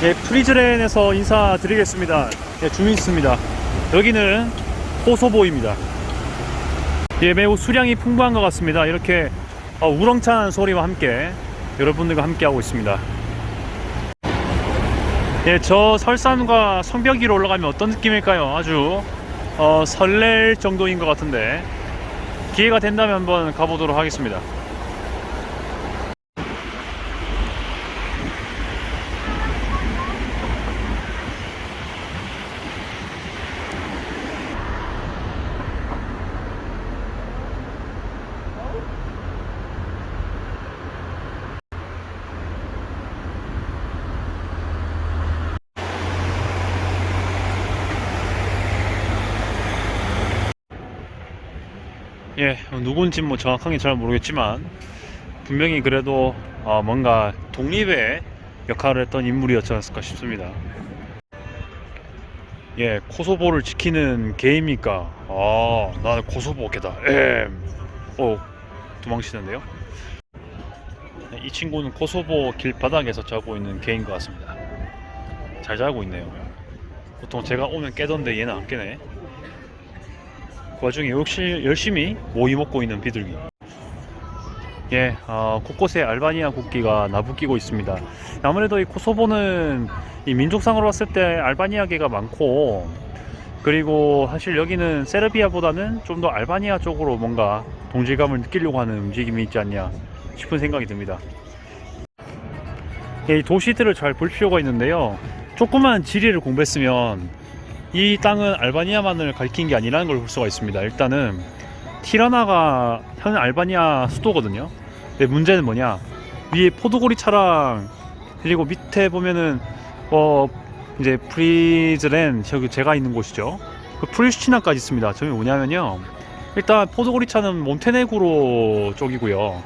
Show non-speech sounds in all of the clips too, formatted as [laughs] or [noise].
예, 프리즈렌에서 인사드리겠습니다. 예, 주민수입니다. 여기는 코소보입니다. 예, 매우 수량이 풍부한 것 같습니다. 이렇게 어, 우렁찬 소리와 함께 여러분들과 함께 하고 있습니다. 예, 저 설산과 성벽 위로 올라가면 어떤 느낌일까요? 아주 어, 설렐 정도인 것 같은데 기회가 된다면 한번 가보도록 하겠습니다. 예, 누군지 뭐 정확하게 잘 모르겠지만 분명히 그래도 어, 뭔가 독립의 역할을 했던 인물이었지 않았을까 싶습니다. 예, 코소보를 지키는 개입니까? 아, 나는 코소보개다. 엠. 오, 도망치는데요. 네, 이 친구는 코소보 길바닥에서 자고 있는 개인 것 같습니다. 잘 자고 있네요. 보통 제가 오면 깨던데 얘는 안 깨네. 그 와중에 역시 열심히 모이 먹고 있는 비둘기. 예, 어, 곳곳에 알바니아 국기가 나부끼고 있습니다. 아무래도 이 코소보는 이 민족상으로 봤을 때 알바니아계가 많고, 그리고 사실 여기는 세르비아보다는 좀 더 알바니아 쪽으로 뭔가 동질감을 느끼려고 하는 움직임이 있지 않냐 싶은 생각이 듭니다. 예, 이 도시들을 잘 볼 필요가 있는데요. 조그만 지리를 공부했으면 이 땅은 알바니아만을 가리킨 게 아니라는 걸 볼 수가 있습니다. 일단은 티라나가 현 알바니아 수도거든요. 근데 문제는 뭐냐? 위에 포도고리 차랑 그리고 밑에 보면은 어 이제 프리즈렌 저기 제가 있는 곳이죠. 그 프리슈티나까지 있습니다. 저기 뭐냐면요. 일단 포도고리 차는 몬테네그로 쪽이고요.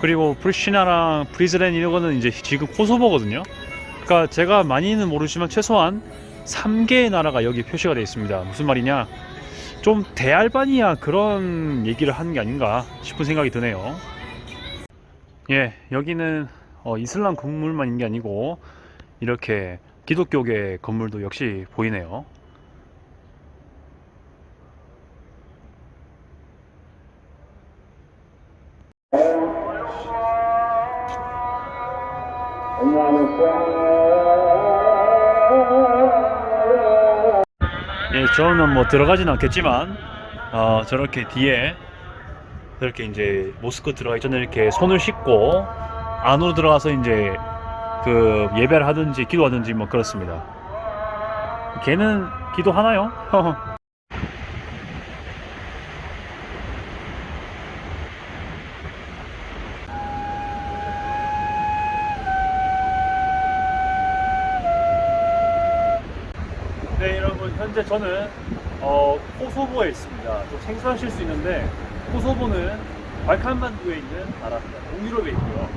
그리고 프리슈티나랑 프리즈렌 이런 거는 이제 지금 코소보거든요. 그러니까 제가 많이는 모르지만 최소한 3개의 나라가 여기 표시가 되어 있습니다. 무슨 말이냐? 좀 대알바니아 그런 얘기를 하는 게 아닌가 싶은 생각이 드네요. 예, 여기는 어, 이슬람 건물만 있는 게 아니고 이렇게 기독교계 건물도 역시 보이네요. 예, 저는 뭐 들어가진 않겠지만 어, 저렇게 뒤에 저렇게 이제 모스크 들어가기 전에 이렇게 손을 씻고 안으로 들어가서 이제 그 예배를 하든지 기도하든지 뭐 그렇습니다. 걔는 기도하나요? [laughs] 현재 저는 어, 코소보에 있습니다. 좀 생소하실 수 있는데 코소보는 발칸반도에 있는 나라입니다. 동유럽에 있고요.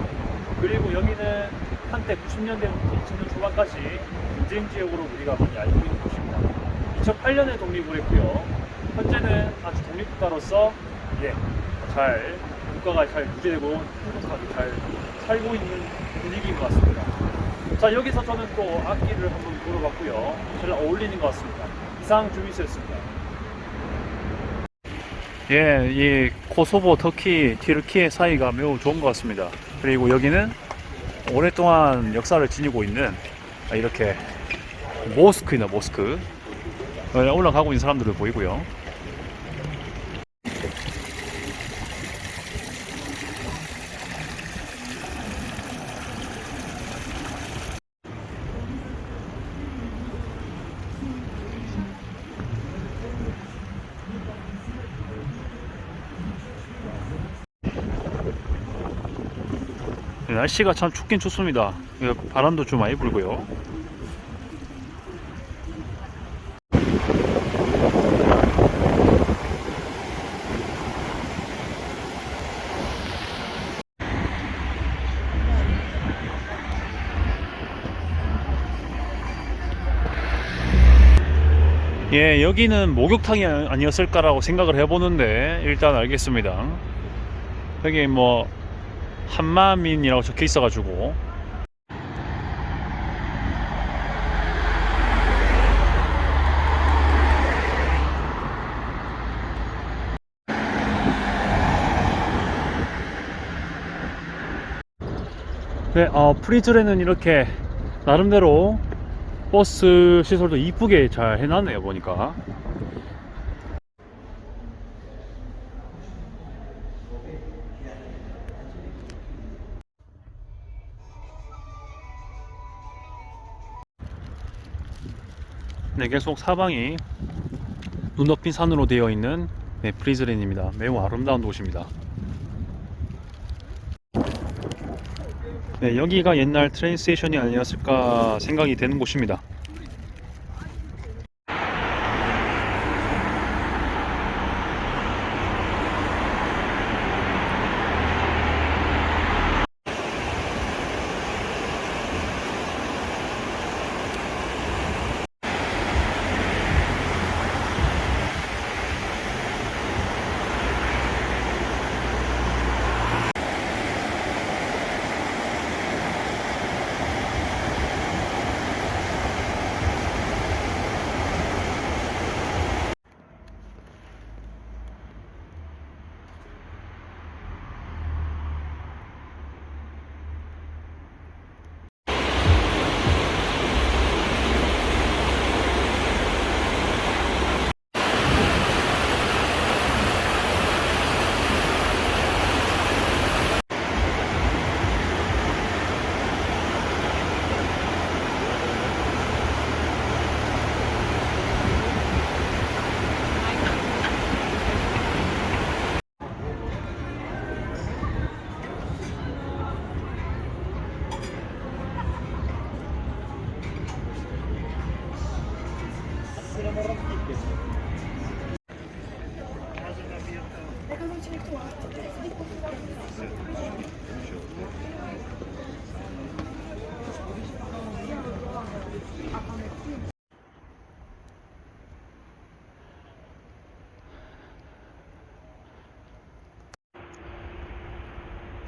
그리고 여기는 한때 90년대부터 2000년 초반까지 전쟁 지역으로 우리가 많이 알고 있는 곳입니다. 2008년에 독립을 했고요. 현재는 아주 독립국가로서 예, 잘 국가가 잘 유지되고 행복하게 잘 살고 있는 분위기인 것 같습니다. 자 여기서 저는 또 악기를 한번 물어봤고요. 잘 어울리는 것 같습니다. 이상 주미스였습니다. 예, 이 코소보, 터키, 튀르키예 사이가 매우 좋은 것 같습니다. 그리고 여기는 오랫동안 역사를 지니고 있는 이렇게 모스크이나 모스크 어, 올라가고 있는 사람들을 보이고요. 날씨가 참 춥긴 춥습니다. 예, 바람도 좀 많이 불고요. 예, 여기는 목욕탕이 아니었을까라고 생각을 해보는데 일단 알겠습니다. 여기 뭐 한마민이라고 적혀 있어가지고. 네, 어, 프리즐에는 이렇게 나름대로 버스 시설도 이쁘게 잘 해놨네요 보니까. 네, 계속 사방이 눈 덮인 산으로 되어 있는 네, 프리즈랜입니다. 매우 아름다운 도시입니다. 네, 여기가 옛날 트레인 스테이션이 아니었을까 생각이 되는 곳입니다.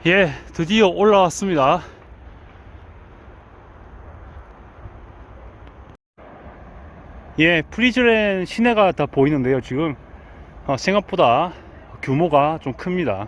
예, 드디어 올라왔습니다. 예, 프리즐랜 시내가 다 보이는데요. 지금 어, 생각보다 규모가 좀 큽니다.